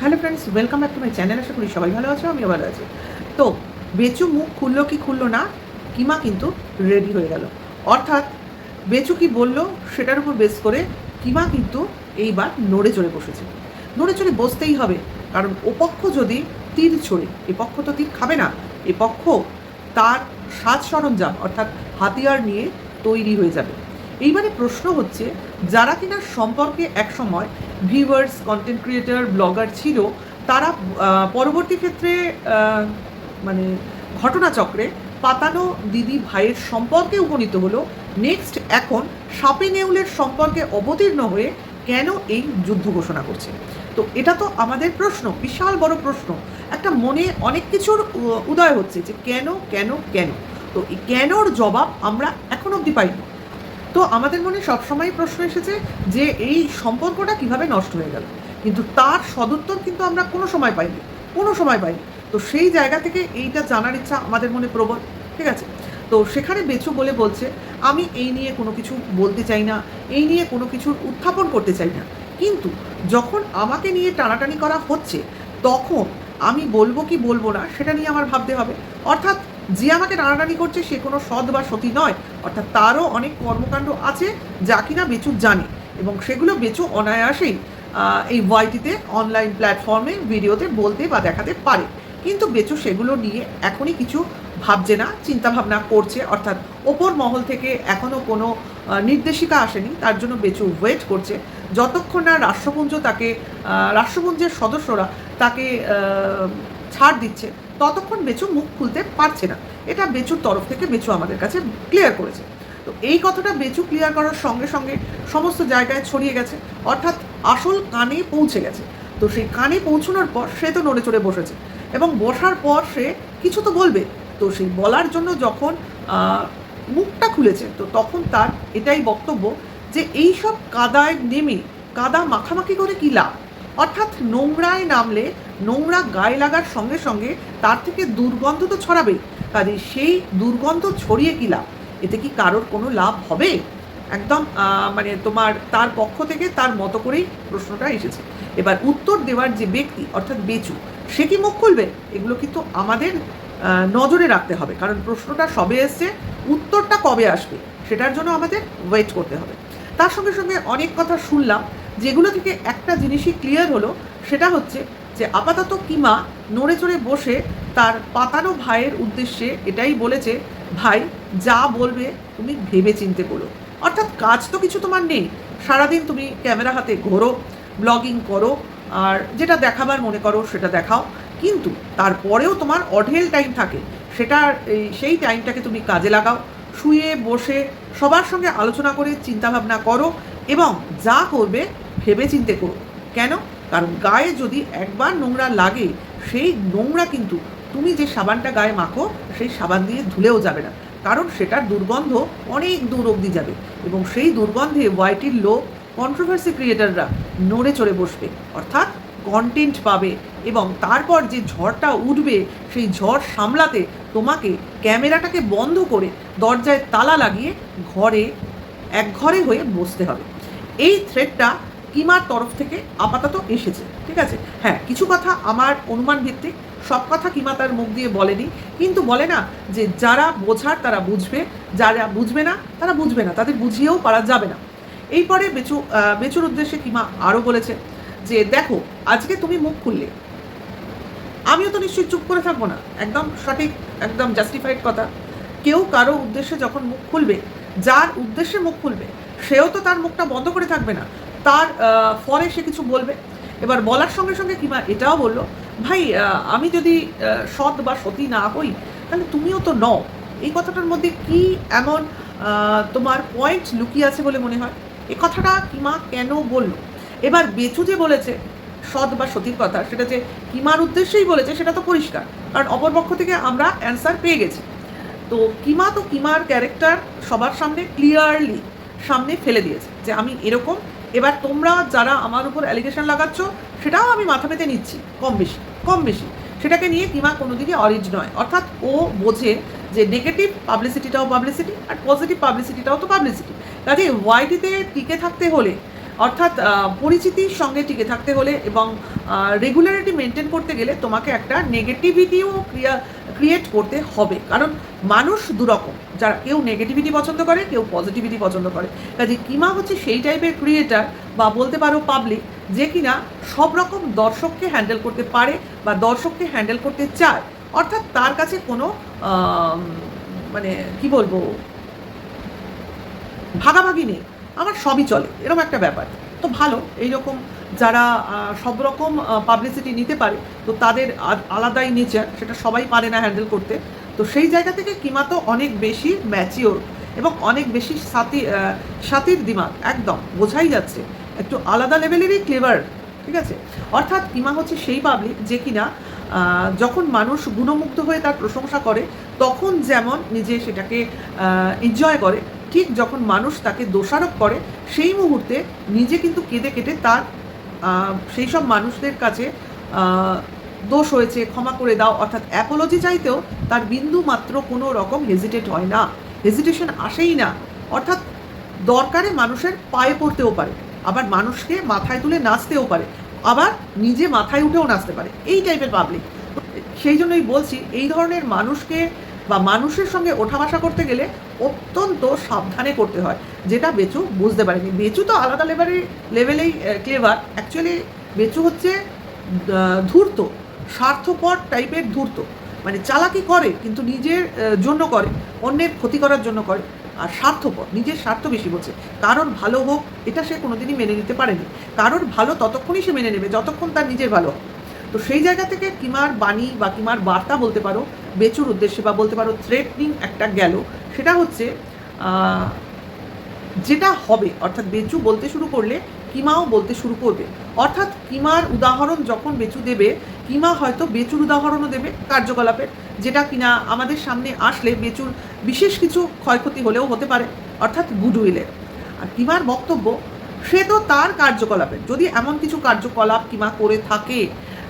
Hello friends welcome back to my channel আশা করি সবাই ভালো আছো, আমিও ভালো আছি। তো, বেচু মুখ খুললো কি খুললো না, কিমা কিন্তু রেডি হয়ে গেল। অর্থাৎ, বেচু কি বলল সেটার উপর বেস করে কিমা কিন্তু এইবার নড়ে চড়ে বসেছে। নড়ে চড়ে বসতেই হবে, কারণ ওপক্ষ যদি তীর ছোড়ে, এ পক্ষ তো তীর খাবে না, এ পক্ষ তার সাজ সরঞ্জাম, অর্থাৎ হাতিয়ার নিয়ে তৈরি হয়ে যাবে। এইবারে প্রশ্ন হচ্ছে, যারা কিনা সম্পর্কে একসময় ভিউয়ার্স কন্টেন্ট ক্রিয়েটর ব্লগার ছিল, তারা পরবর্তী ক্ষেত্রে মানে ঘটনাচক্রে পাতানো দিদি ভাইয়ের সম্পর্কে উপনীত হলো। নেক্সট এখন সাপে নেউলের সম্পর্কে অবতীর্ণ হয়ে কেন এই যুদ্ধ ঘোষণা করছে? তো এটা তো আমাদের প্রশ্ন, বিশাল বড় প্রশ্ন। একটা মনে অনেক কিছুর উদয় হচ্ছে যে কেন কেন কেন? তো এই কেনর জবাব আমরা এখন অবধি পাইনি। তো আমাদের মনে সবসময় প্রশ্ন এসেছে যে এই সম্পর্কটা কীভাবে নষ্ট হয়ে গেল। কিন্তু তার সদুত্তর কিন্তু আমরা কোনো সময় পাইনি, কোনো সময় পাইনি। তো সেই জায়গা থেকে এইটা জানার ইচ্ছা আমাদের মনে প্রবল, ঠিক আছে? তো সেখানে বেচু বলে বলছে, আমি এই নিয়ে কোনো কিছু বলতে চাই না, এই নিয়ে কোনো কিছুর উত্থাপন করতে চাই না। কিন্তু যখন আমাকে নিয়ে টানাটানি করা হচ্ছে, তখন আমি বলব কি বলব না, সেটা নিয়ে আমার ভাবতে হবে। অর্থাৎ যে আমাকে টানাটানি করছে সে কোনো সৎ বা সতী নয়। অর্থাৎ তারও অনেক কর্মকাণ্ড আছে যা কিনা বেচু জানে এবং সেগুলো বেচু অনায়াসেই এই ওয়াইটিতে অনলাইন প্ল্যাটফর্মে ভিডিওতে বলতে বা দেখাতে পারে। কিন্তু বেচু সেগুলো নিয়ে এখনই কিছু ভাবছে না, চিন্তাভাবনা করছে। অর্থাৎ ওপর মহল থেকে এখনও কোনো নির্দেশিকা আসেনি, তার জন্য বেচু ওয়েট করছে। যতক্ষণ না রাষ্ট্রপুঞ্জ তাকে রাষ্ট্রপুঞ্জের সদস্যরা তাকে ছাড় দিচ্ছে ততক্ষণ বেচু মুখ খুলতে পারছে না। এটা বেচুর তরফ থেকে বেচু আমাদের কাছে ক্লিয়ার করেছে। তো এই কথাটা বেচু ক্লিয়ার করার সঙ্গে সঙ্গে সমস্ত জায়গায় ছড়িয়ে গেছে। অর্থাৎ আসল কানে পৌঁছে গেছে। তো সেই কানে পৌঁছানোর পর সে তো নড়ে চড়ে বসেছে। এবং বসার পর সে কিছু তো বলবে। তো সেই বলার জন্য যখন মুখটা খুলেছে, তো তখন তার এটাই বক্তব্য যে এই সব কাদায় নেমে, কাদা মাখামাখি করে কী লাভ? অর্থাৎ নোংরায় নামলে নোংরা গায়ে লাগার সঙ্গে সঙ্গে তার থেকে দুর্গন্ধ তো ছড়াবেই। কাজে সেই দুর্গন্ধ ছড়িয়ে কী লাভ? এতে কি কারোর কোনো লাভ হবে? একদম মানে তোমার, তার পক্ষ থেকে তার মতো করেই প্রশ্নটা এসেছে। এবার উত্তর দেওয়ার যে ব্যক্তি, অর্থাৎ বেচু, সে কি মুখ খুলবে? এগুলো কিন্তু আমাদের নজরে রাখতে হবে। কারণ প্রশ্নটা সবে এসছে, উত্তরটা কবে আসবে? সেটার জন্য আমাদের ওয়েট করতে হবে। তার সঙ্গে সঙ্গে অনেক কথা শুনলাম। যেগুলো থেকে একটা জিনিসই ক্লিয়ার হলো, সেটা হচ্ছে যে আপাতত কিমা নড়ে চড়ে বসে তার পাতানো ভাইয়ের উদ্দেশ্যে এটাই বলেছে, ভাই, যা বলবে তুমি ভেবে চিনতে বলো। অর্থাৎ কাজ তো কিছু তোমার নেই। সারাদিন তুমি ক্যামেরা হাতে ঘোরো ব্লগিং করো, আর যেটা দেখাবার মনে করো সেটা দেখাও। কিন্তু তারপরেও তোমার অঢেল টাইম থাকে। সেটা এই সেই টাইমটাকে তুমি কাজে লাগাও। শুয়ে বসে সবার সঙ্গে আলোচনা করে, চিন্তাভাবনা করো এবং যা করবে ভেবে চিনতে করো। কেন? কারণ গায়ে যদি একবার নোংরা লাগে, সেই নোংরা কিন্তু তুমি যে সাবানটা গায়ে মাখো, সেই সাবান দিয়ে ধুলেও যাবে না। কারণ সেটার দুর্গন্ধ অনেক দূর অবধি যাবে এবং সেই দুর্গন্ধে ওয়াইটির লোক কন্ট্রোভার্সি ক্রিয়েটাররা নড়ে চড়ে বসবে। অর্থাৎ কন্টেন্ট পাবে এবং তারপর যে ঝড়টা উঠবে, সেই ঝড় সামলাতে তোমাকে ক্যামেরাটাকে বন্ধ করে দরজায় তালা লাগিয়ে ঘরে, এক ঘরে হয়ে বসতে হবে। এই থ্রেডটা কিমার তরফ থেকে আপাতত এসেছে, ঠিক আছে? হ্যাঁ কিছু কথা আমার অনুমান ভিত্তিক, সব কথা কিমা তার মুখ দিয়ে বলেনি, কিন্তু বলে না যে যারা বোঝার তারা বুঝবে, যারা বুঝবে না তারা বুঝবে না, তাদের বুঝিয়েও পারা যাবে না। এই পরে বেচু বেচুর উদ্দেশ্যে কিমা আরও বলেছে যে, দেখো, আজকে তুমি মুখ খুললে। আমিও তো নিশ্চয়ই চুপ করে থাকব না। একদম সঠিক, একদম জাস্টিফাইড কথা। কেউ কারও উদ্দেশ্যে যখন মুখ খুলবে, যার উদ্দেশ্যে মুখ খুলবে, সেও তো তার মুখটা বন্ধ করে থাকবে না। তার ফলে সে কিছু বলবে। এবার বলার সঙ্গে সঙ্গে কিমা এটাও বলল, ভাই আমি যদি সৎ বা সতী না হই, তাহলে তুমিও তো নও। এই কথাটার মধ্যে কি এমন তোমার পয়েন্ট লুকিয়ে আছে বলে মনে হয়? এ কথাটা কিমা কেন বলল? এবার বেচু যে বলেছে, সৎ বা সতীর কথা, সেটা যে কিমার উদ্দেশ্যেই বলেছে, সেটা তো পরিষ্কার, কারণ অপরপক্ষ থেকে আমরা অ্যান্সার পেয়ে গেছি। তো কিমা তো কিমার ক্যারেক্টার সবার সামনে ক্লিয়ারলি সামনে ফেলে দিয়েছে, যে আমি এরকম এবার তোমরা যারা আমার উপর অ্যালিগেশন লাগাচ্ছ, সেটাও আমি মাথা পেতে নিচ্ছি, কম বেশি কম বেশি। সেটাকে নিয়ে কিমা কোনোদিনই অরিজ নয়। অর্থাৎ ও বোঝে যে নেগেটিভ পাবলিসিটিটাও পাবলিসিটি আর পজিটিভ পাবলিসিটিটাও তো পাবলিসিটি কাজে ওয়াইটিতে টিকে থাকতে হলে, অর্থাৎ পরিচিতির সঙ্গে টিকে থাকতে হলে এবং রেগুলারিটি মেনটেন করতে গেলে তোমাকে একটা নেগেটিভিটিও ক্রিয়া ক্রিয়েট করতে হবে। কারণ মানুষ দুরকম, যারা কেউ নেগেটিভিটি পছন্দ করে, কেউ পজিটিভিটি পছন্দ করে। কাজে কিমা হচ্ছে সেই টাইপের ক্রিয়েটার বা বলতে পারো পাবলিক যে কিনা সব রকম দর্শককে হ্যান্ডেল করতে পারে বা দর্শককে হ্যান্ডেল করতে চায়। অর্থাৎ তার কাছে কোনো মানে কি বলব, ভাগাভাগি নেই। আমার সবই চলে, এরকম একটা ব্যাপার। তো ভালো, এইরকম যারা সব রকম পাবলিসিটি নিতে পারে, তো তাদের আলাদাই নেচার সেটা সবাই পারে না হ্যান্ডেল করতে। তো সেই জায়গা থেকে কিমা তো অনেক বেশি ম্যাচিওর এবং অনেক বেশি সাথী সাথীর দিমাগ একদম, বোঝাই যাচ্ছে। একটু আলাদা লেভেলেরই ক্লেভার ঠিক আছে? অর্থাৎ কিমা হচ্ছে সেই পাবলিক যে কিনা যখন মানুষ গুণমুগ্ধ হয়ে তার প্রশংসা করে, তখন যেমন নিজে সেটাকে এনজয় করে, ঠিক যখন মানুষ তাকে দোষারোপ করে, সেই মুহূর্তে নিজে কিন্তু কেঁদে কেটে তার সেই সব মানুষদের কাছে দোষ হয়েছে, ক্ষমা করে দাও। অর্থাৎ অ্যাপোলজি চাইতেও তার বিন্দু মাত্র কোনো রকম হেজিটেট হয় না। হেজিটেশন আসেই না। অর্থাৎ দরকারে মানুষের পায়ে পড়তেও পারে। আবার মানুষকে মাথায় তুলে নাচতেও পারে। আবার নিজে মাথায় উঠেও নাচতে পারে। এই টাইপের পাবলিক সেই জন্যই বলছি, এই ধরনের মানুষকে বা মানুষের সঙ্গে ওঠা বসা করতে গেলে অত্যন্ত সাবধানে করতে হয়। যেটা বেচু বুঝতে পারেনি। বেচু তো আলাদা লেভেলের লেভেলেই ক্লেভার অ্যাকচুয়ালি বেচু হচ্ছে ধূর্ত, স্বার্থপর টাইপের ধূর্ত। মানে চালাকি করে, কিন্তু নিজের জন্য করে, অন্যের ক্ষতি করার জন্য করে, আর স্বার্থপর, নিজের স্বার্থ বেশি বলছে। কারোর ভালো হোক, এটা সে কোনোদিনই মেনে নিতে পারেনি। কারোর ভালো ততক্ষণই সে মেনে নেবে, যতক্ষণ তার নিজের ভালো। তো সেই জায়গা থেকে কিমার বাণী বা কিমার বার্তা বলতে পারো বেচুর উদ্দেশ্যে বা বলতে পারো থ্রেটনিং একটা গেল, সেটা হচ্ছে যেটা হবে, অর্থাৎ বেচু বলতে শুরু করলে, কিমাও বলতে শুরু করবে। অর্থাৎ কিমার উদাহরণ যখন বেচু দেবে, কিমা হয়তো বেচুর উদাহরণও দেবে কার্যকলাপের যেটা কিনা আমাদের সামনে আসলে বেচুর বিশেষ কিছু ক্ষয়ক্ষতি হলেও হতে পারে, অর্থাৎ গুডউইলের আর কিমার বক্তব্য, সে তো তার কার্যকলাপের যদি এমন কিছু কার্যকলাপ কিমা করে থাকে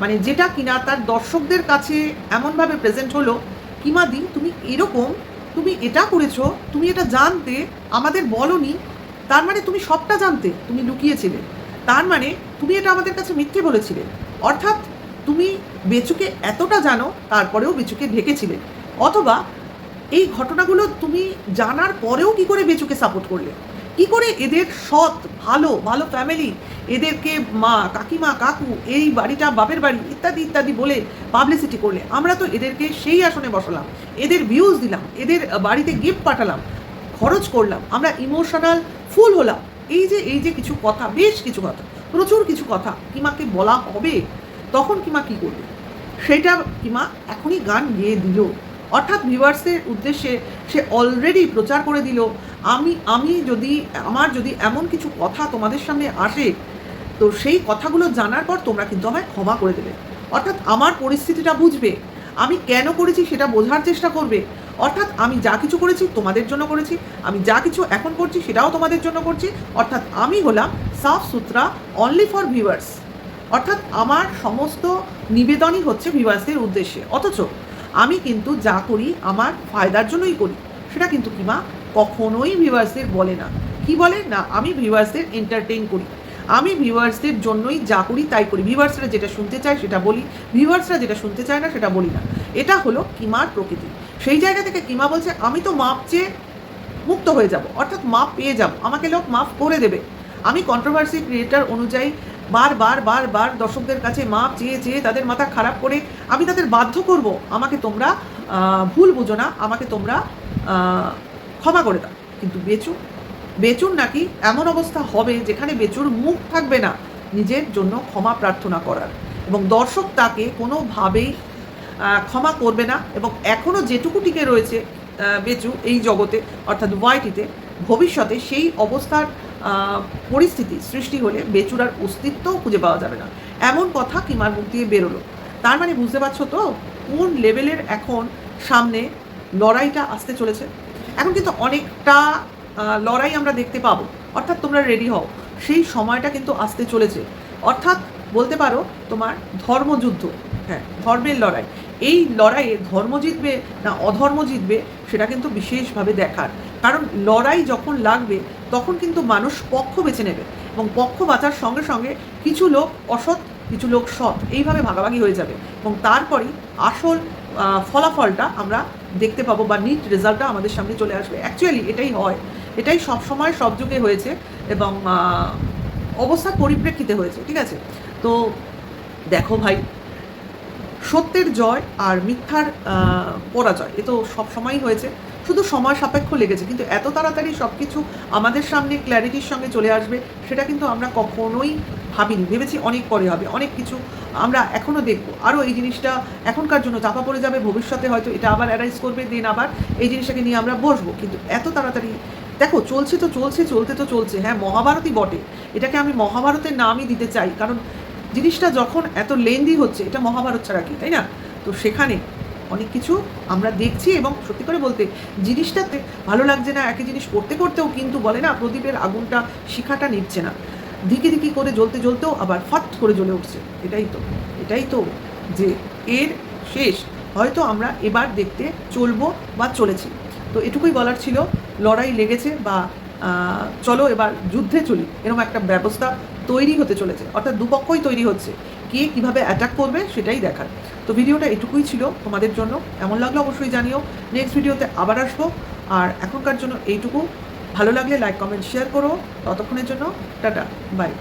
মানে যেটা কিনা তার দর্শকদের কাছে এমনভাবে প্রেজেন্ট হলো কিমাদি তুমি এরকম, তুমি এটা করেছ, তুমি এটা জানতে, আমাদের বলনি, তার মানে তুমি সবটা জানতে, তুমি লুকিয়েছিলে। তার মানে তুমি এটা আমাদের কাছে মিথ্যে বলেছিলে। অর্থাৎ তুমি বেচুকে এতটা জানো, তারপরেও বেচুকে ঢেকেছিলে। অথবা এই ঘটনাগুলো তুমি জানার পরেও কি করে বেচুকে সাপোর্ট করলে? কি করে এদের সৎ ভালো ভালো ফ্যামিলি এদেরকে মা, কাকিমা, কাকু, এই বাড়িটা, বাপের বাড়ি, ইত্যাদি ইত্যাদি বলে পাবলিসিটি করলে, আমরা তো এদেরকে সেই আসনে বসালাম, এদের ভিউজ দিলাম, এদের বাড়িতে গিফট পাঠালাম, খরচ করলাম, আমরা ইমোশনাল ফুল হলাম। এই যে এই যে কিছু কথা, বেশ কিছু কথা, প্রচুর কিছু কথা কিমাকে বলা হবে, তখন কিমা কি করবে? সেটা কিমা এখনই গান গেয়ে দিল। অর্থাৎ ভিউয়ার্সের উদ্দেশ্যে সে অলরেডি প্রচার করে দিল। আমি আমি যদি, আমার যদি এমন কিছু কথা তোমাদের সামনে আসে, তো সেই কথাগুলো জানার পর তোমরা কিন্তু আমায় ক্ষমা করে দেবে। অর্থাৎ আমার পরিস্থিতিটা বুঝবে। আমি কেন করেছি সেটা বোঝার চেষ্টা করবে। অর্থাৎ আমি যা কিছু করেছি তোমাদের জন্য করেছি। আমি যা কিছু এখন করছি সেটাও তোমাদের জন্য করছি। অর্থাৎ আমি হলাম সাফ সুতরা অনলি ফর ভিউয়ার্স অর্থাৎ আমার সমস্ত নিবেদনই হচ্ছে ভিউয়ার্সদের উদ্দেশ্যে। অথচ আমি কিন্তু যা করি আমার ফায়দার জন্যই করি। সেটা কিন্তু কিমা কখনোই ভিউয়ার্সদের বলে না। কি বলে? না, আমি ভিউয়ার্সদের এন্টারটেইন করি। আমি ভিউয়ার্সদের জন্যই যা করি তাই করি। ভিউয়ার্সরা যেটা শুনতে চায় সেটা বলি। ভিউয়ার্সরা যেটা শুনতে চায় না সেটা বলি না। এটা হলো কিমার প্রকৃতি। সেই জায়গা থেকে কিমা বলছে, আমি তো মাপ চেয়ে মুক্ত হয়ে যাব। অর্থাৎ মাপ পেয়ে যাব। আমাকে লোক মাফ করে দেবে। আমি কন্ট্রোভার্সি ক্রিয়েটার অনুযায়ী বারবার বারবার দর্শকদের কাছে মাপ চেয়ে চেয়ে তাদের মাথা খারাপ করে আমি তাদের বাধ্য করব। আমাকে তোমরা ভুল বুঝো না, আমাকে তোমরা ক্ষমা করে দাও। কিন্তু বেচু বেচুর নাকি এমন অবস্থা হবে যেখানে বেচুর মুখ থাকবে না নিজের জন্য ক্ষমা প্রার্থনা করার। এবং দর্শক তাকে কোনোভাবেই ক্ষমা করবে না এবং এখনও যেটুকু টিকে রয়েছে বেচু এই জগতে, অর্থাৎ ওয়াইটিতে ভবিষ্যতে সেই অবস্থার পরিস্থিতি সৃষ্টি হলে বেচুরার অস্তিত্বও খুঁজে পাওয়া যাবে না। এমন কথা কিমার মুখ দিয়ে বেরোলো। তার মানে বুঝতে পারছ তো, কোন লেভেলের এখন সামনে লড়াইটা আসতে চলেছে? এখন কিন্তু অনেকটা লড়াই আমরা দেখতে পাবো। অর্থাৎ তোমরা রেডি হও। সেই সময়টা কিন্তু আসতে চলেছে। অর্থাৎ বলতে পারো তোমার ধর্মযুদ্ধ। হ্যাঁ ধর্মের লড়াই। এই লড়াইয়ে ধর্ম জিতবে না অধর্ম জিতবে, সেটা কিন্তু বিশেষভাবে দেখার। কারণ লড়াই যখন লাগবে, তখন কিন্তু মানুষ পক্ষ বেছে নেবে এবং পক্ষ বাঁচার সঙ্গে সঙ্গে কিছু লোক অসৎ, কিছু লোক সৎ, এইভাবে ভাগাভাগি হয়ে যাবে এবং তারপরেই আসল ফলাফলটা আমরা দেখতে পাবো বা নিট রেজাল্টটা আমাদের সামনে চলে আসবে। অ্যাকচুয়ালি এটাই হয়। এটাই সব সময় সব যুগে হয়েছে এবং অবস্থার পরিপ্রেক্ষিতে হয়েছে, ঠিক আছে? তো দেখো ভাই সত্যের জয় আর মিথ্যার পরাজয়। এ তো সব সময়ই হয়েছে। শুধু সময় সাপেক্ষ লেগেছে, কিন্তু এত তাড়াতাড়ি সব কিছু আমাদের সামনে ক্ল্যারিটির সঙ্গে চলে আসবে, সেটা কিন্তু আমরা কখনোই ভাবিনি। ভেবেছি অনেক পরে হবে, অনেক কিছু আমরা এখনও দেখব। আরও এই জিনিসটা এখনকার জন্য চাপা পড়ে যাবে, ভবিষ্যতে হয়তো এটা আবার অ্যারাইজ করবে দেন আবার এই জিনিসটাকে নিয়ে আমরা বসবো। কিন্তু এত তাড়াতাড়ি, দেখো, চলছে তো চলছে, চলতে তো চলছে হ্যাঁ মহাভারতই বটে। এটাকে আমি মহাভারতের নামই দিতে চাই, কারণ জিনিসটা যখন এত লেন্দি হচ্ছে, এটা মহাভারত ছাড়া কি, তাই না? তো সেখানে অনেক কিছু আমরা দেখছি এবং সত্যি করে বলতে জিনিসটাতে ভালো লাগছে না, একই জিনিস করতে করতেও কিন্তু বলে না, প্রদীপের আগুনটা শিখাটা নিচ্ছে না। ধিকি ধিকি করে জ্বলতে জ্বলতেও আবার ফট করে জ্বলে উঠছে। এটাই তো এটাই তো যে এর শেষ। হয়তো আমরা এবার দেখতে চলবো বা চলেছি। তো এটুকুই বলার ছিল, লড়াই লেগেছে বা চলো এবার যুদ্ধে চলি, এরকম একটা ব্যবস্থা তৈরি হতে চলেছে, অর্থাৎ দুপক্ষই তৈরি হচ্ছে, কে কীভাবে অ্যাটাক করবে সেটাই দেখার। তো ভিডিওটা এটুকুই ছিল তোমাদের জন্য এমন লাগল অবশ্যই জানিও। নেক্সট ভিডিওতে আবার আসব, আর এখনকার জন্য এইটুকু। ভালো লাগলে লাইক কমেন্ট শেয়ার করো। ততক্ষণের জন্য, টাটা বাই